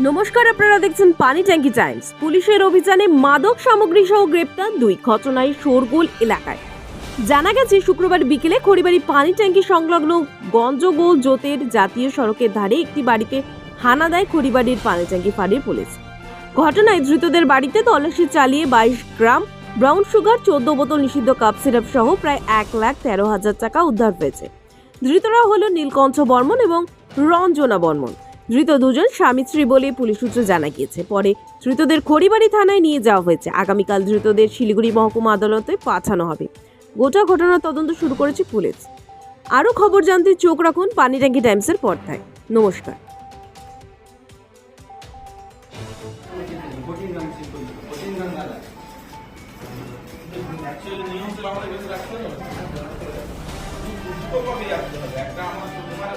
নমস্কার, আপনারা দেখছেন পানি ট্যাঙ্কি টাইমস। পুলিশের অভিযানে মাদক সামগ্রী সহ গ্রেপ্তার দুই ঘটনায় শোরগোল এলাকায়। জানা গেছে, শুক্রবার বিকেলে খড়িবাড়ি পানি ট্যাঙ্কি সংলগ্ন গঞ্জগোল জোতের জাতীয় সড়কের ধারে একটি বাড়িতে হানা দেয় খড়িবাড়ির পানি ট্যাঙ্কি ফাঁড়ির পুলিশ। ঘটনায় ধৃতদের বাড়িতে তল্লাশি চালিয়ে বাইশ গ্রাম ব্রাউন সুগার, চোদ্দ বোতল নিষিদ্ধ কাপ সিরাপ সহ প্রায় এক লাখ তেরো হাজার টাকা উদ্ধার হয়েছে। ধৃতরা হল নীলকণ্ঠ বর্মন এবং রঞ্জনা বর্মন। ধৃত দুজন স্বামী স্ত্রী বলে পুলিশ সূত্রে জানা গিয়েছে। পরে ধৃতদের খড়িবাড়ি থানায় নিয়ে যাওয়া হয়েছে। আগামীকাল ধৃতদের শিলিগুড়ি মহকুমা আদালতে পাঠানো হবে। গোটা ঘটনার তদন্ত শুরু করেছে পুলিশ। আরও খবর জানতে চোখ রাখুন পানি ট্যাঙ্কি টাইমসের পর্দায়। নমস্কার। একটা আমার